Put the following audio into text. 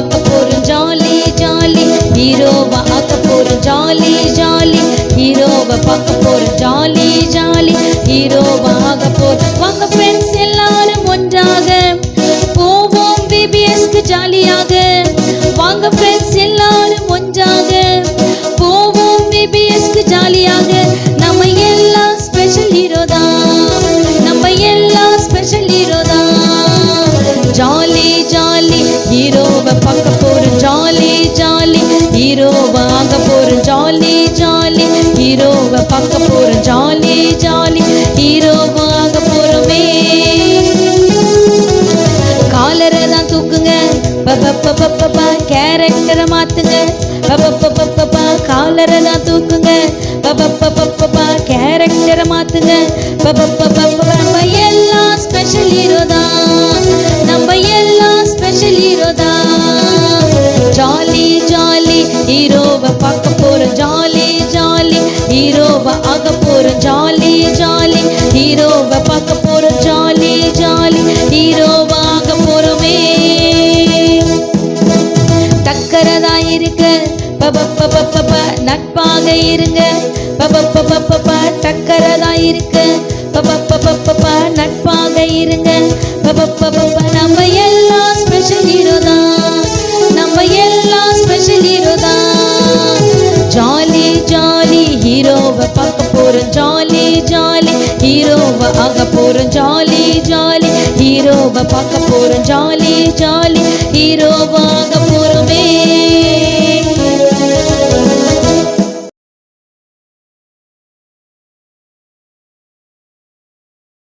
ஆக்க போறோம் jolly jolly. ஹீரோவா ஆக்க போறோம் ஜாலி ஜாலி. ஹீரோவை பார்க்க போறோம் ஜாலி ஜாலி. ஹீரோவா ஆக போறோம் வாங்க ஃப்ரெண்ட்ஸ் எல்லாரும் ஒன்றா பப்பப்பப்பப்பா கேரக்டரை மாத்துங்க பப்பப்பப்பப்பா காலரை தான் தூக்குங்க பப்பப்பப்பப்பா கேரக்டரை மாத்துங்க பப்பப்பப்பப்பா நம்ம எல்லாம் ஸ்பெஷல் ஹீரோ தான் நம்ம எல்லாம் ஸ்பெஷல் ஹீரோ தான் ஜாலி ஜாலி ஹீரோவை பார்க்க போறோம் ஜாலி இருக்க நட்பாக இருங்க பபப்பப்பப்ப டக்கரதா இருக்க பபப்பப்பப்ப நட்பாக இருங்க நம்ம எல்லாம் ஸ்பெஷல் ஹீரோ தான் நம்ம எல்லாம் ஸ்பெஷல் ஹீரோ தான் ஜாலி ஜாலி ஹீரோவை பார்க்க போறோம் ஜாலி ஜாலி ஹீரோவை ஆக போறோம் ஜாலி ஜாலி ஹீரோவை பார்க்க போறோம் ஜாலி ஜாலி